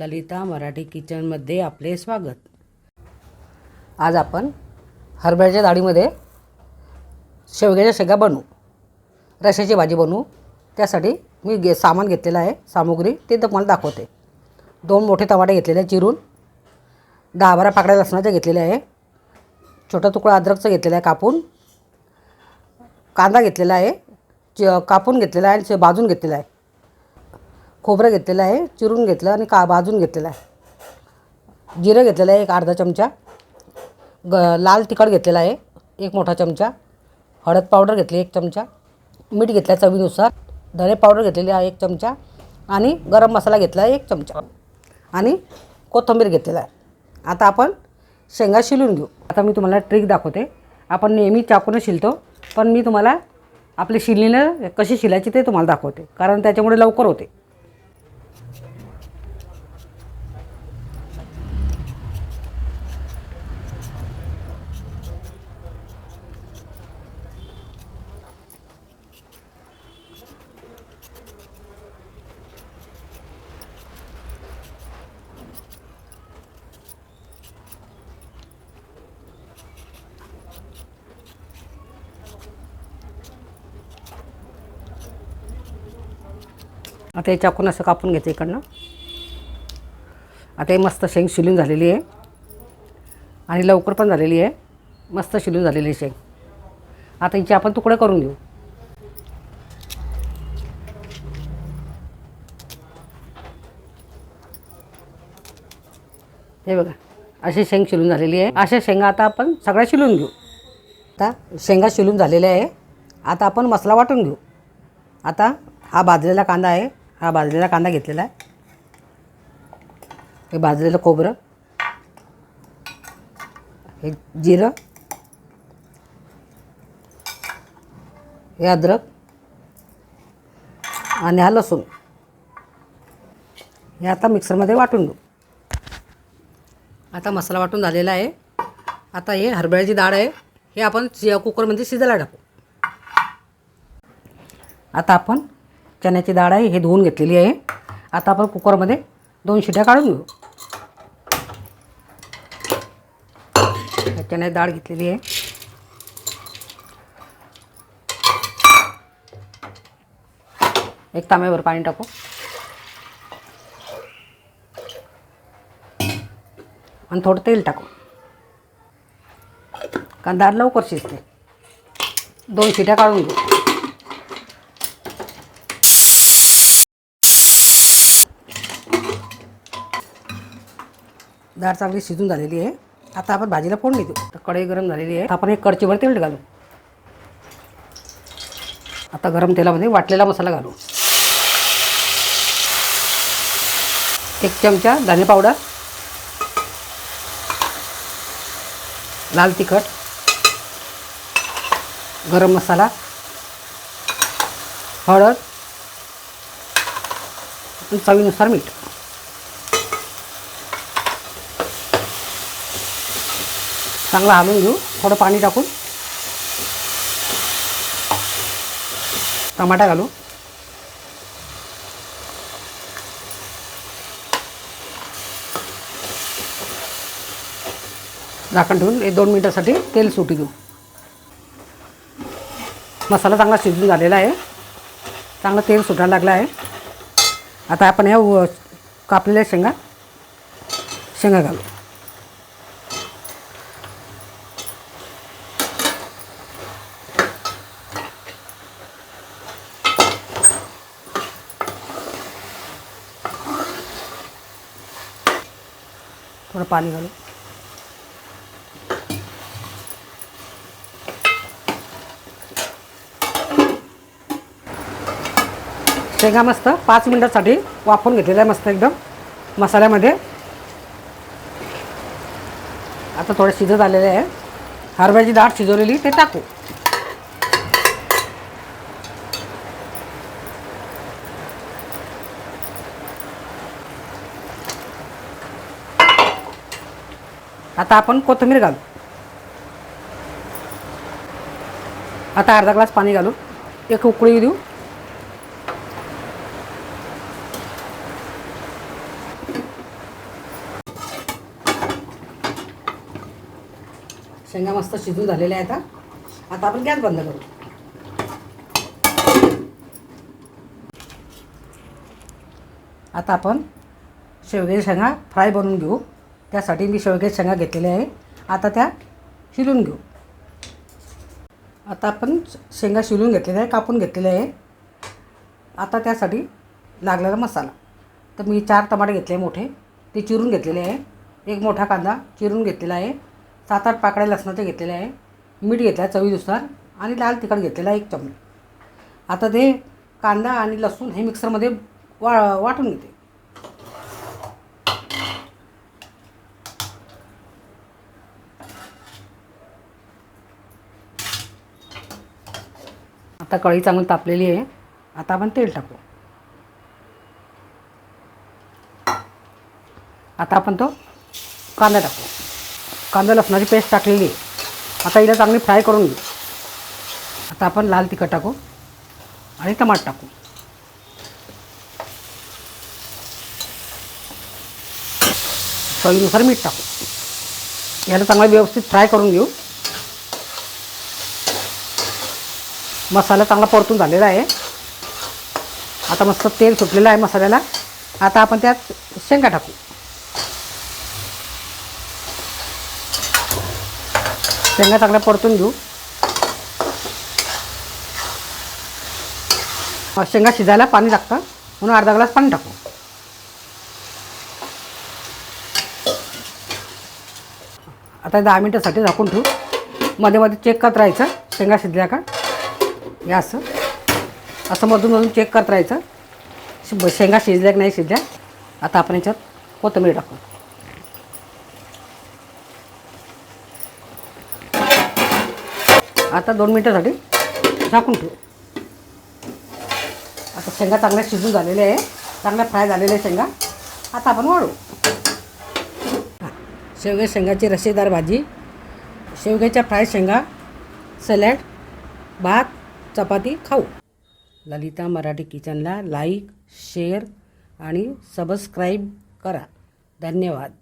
ललिता मराठी किचनमध्ये आपले स्वागत. आज आपण हरभऱ्याच्या डाळीमध्ये शेवग्याच्या शेगा बनवू. रशाची भाजी बनवू. त्यासाठी मी गे सामान घेतलेलं आहे सामुग्री. ते तुम्हाला दाखवते. दोन मोठे टमाटे घेतलेले आहे चिरून. दहा बारा पाकड्या लसणाच्या घेतलेल्या आहे. छोटा तुकडा अद्रकचा घेतलेला आहे कापून. कांदा घेतलेला आहे. च कापून घेतलेला आहे आणि भाजून घेतलेला आहे. खोबरं घेतलेलं आहे चिरून घेतलं आणि का भाजून घेतलेलं आहे. जिरं घेतलेलं आहे एक अर्धा चमचा. ग लाल तिखट घेतलेला आहे एक मोठा चमचा. हळद पावडर घेतली एक चमचा. मीठ घेतलं आहे चवीनुसार. धने पावडर घेतलेली आहे एक चमचा. आणि गरम मसाला घेतला आहे एक चमचा. आणि कोथिंबीर घेतलेला आहे. आता आपण शेंगा शिलून घेऊ. आता मी तुम्हाला ट्रिक दाखवते. आपण नेहमी चाकूनं शिलतो पण मी तुम्हाला आपले शिलणीनं कशी शिलायची ते तुम्हाला दाखवते. कारण त्याच्यामुळे लवकर होते. आता हे चाकून असं कापून घ्यायचं इकडनं? आता हे मस्त शेंग शिलून झालेली आहे. आणि लवकर पण झालेली आहे. मस्त शिलून झालेली आहे शेंग. आता हिचे आपण तुकडे करून घेऊ. हे बघा अशी शेंग शिलून झालेली आहे. अशा शेंगा आता आपण सगळ्या शिलून घेऊ. आता शेंगा शिलून झालेल्या आहे. आता आपण मसाला वाटून घेऊ. आता हा भाजलेला कांदा आहे. हा भाजलेला कांदा घेतलेला आहे. हे भाजलेलं खोबरं. हे जिरं. हे अद्रक. आणि हा लसूण. हे आता मिक्सरमध्ये वाटून घेऊ. आता मसाला वाटून झालेला आहे. आता हे हरभऱ्याची डाळ आहे. हे आपण कुकरमध्ये शिजायला टाकू. आता आपण चण्याची डाळ आहे हे धुवून घेतलेली आहे. आता आपण कुकरमध्ये दोन शिट्या काढून घेऊ. चण्याची डाळ घेतलेली आहे. एक तांब्यावर पाणी टाकू. आणि थोडं तेल टाकू. कारण डाळ लवकर शिजते. दोन शिट्या काढून घेऊ. डाळ चांगली शिजून झालेली आहे. आता आपण भाजीला फोडणी देऊ. तर कढई गरम झालेली आहे. आपण एक कडचीवर तेल घालू. आता गरम तेलामध्ये वाटलेला मसाला घालू. एक चमचा धने पावडर. लाल तिखट. गरम मसाला. हळद. चवीनुसार मीठ. चांगला हलवून घेऊ. थोडं पाणी टाकून. टमाटा घालू. झाकण ठेवून एक दोन मिनटासाठी तेल सुटी घेऊ मसाला चांगला शिजून झालेला आहे. चांगलं तेल सुटायला लागलं आहे. आता आपण ह्या कापलेल्या शेंगा शेंगा घालू. थोडं पाणी घालू. शेंगा मस्त पाच मिनटासाठी वापरून घेतलेला आहे मस्त एकदम मसाल्यामध्ये. आता थोडे शिजत आलेले आहे. हरभऱ्याची डाळ शिजवलेली ते टाकू. आता आपण कोथिंबीर घालू. आता अर्धा ग्लास पाणी घालू एक उकळी देऊ. शेंगा मस्त शिजून झालेल्या आहेत आता आता आपण गॅस बंद करू. आता आपण शेवग्याच्या शेंगा फ्राय बनवून घेऊ. त्यासाठी मी शेवग्याच्या शेंगा घेतलेल्या आहे. आता त्या शिलून घेऊ. आता आपण शेंगा शिलून घेतलेल्या आहे कापून घेतलेल्या आहे. आता त्यासाठी लागलेला मसाला. तर मी चार टमाटे घेतले मोठे. ते चिरून घेतलेले आहे. एक मोठा कांदा चिरून घेतलेला आहे. सात आठ पाकळ्या लसणाचे घेतलेले आहे. मीठ घेतलं आहे चवीनुसार आणि लाल तिखट घेतलेला आहे एक चमचा. आता ते कांदा आणि लसूण हे मिक्सरमध्ये वा वाटून घेते. आता कढई चांगली तापलेली आहे. आता आपण तेल टाकू. आता आपण तो कांदा टाकू. कांदा लसणाची पेस्ट टाकलेली आहे. आता हिला चांगली फ्राय करून घेऊ. आता आपण लाल तिखट टाकू आणि टमाट टाकू. चवीनुसार मीठ टाकू. याला चांगला व्यवस्थित फ्राय करून घेऊ. मसाला चांगला परतून झालेला आहे. आता मस्त तेल सुटलेलं आहे मसाल्याला. आता आपण त्यात शेंगा टाकू. शेंगा चांगल्या परतून घेऊ. शेंगा शिजायला पाणी लागतं. म्हणून अर्धा ग्लास पाणी टाकू. आता दहा मिनटासाठी झाकून ठेवू. मध्ये मध्ये चेक करत राहायचं. शेंगा शिजल्या का? हे असं. असं मधून मधून चेक करत राहायचं. शिब शेंगा शिजल्या की नाही शिजल्या आता आपण याच्यात कोथिंबीर टाकू. आता दोन मिनटासाठी झाकून ठेवू. आता शेंगा चांगल्या शिजून झालेल्या आहे. चांगल्या फ्राय झालेल्या आहे शेंगा. आता आपण वाळू. शेवग्या शेंगाची रसेदार भाजी. शेवग्याच्या फ्राय शेंगा सॅलॅड भात चपाती खाऊ. ललिता मराठी किचनला लाईक शेअर आणि सबस्क्राईब करा. धन्यवाद.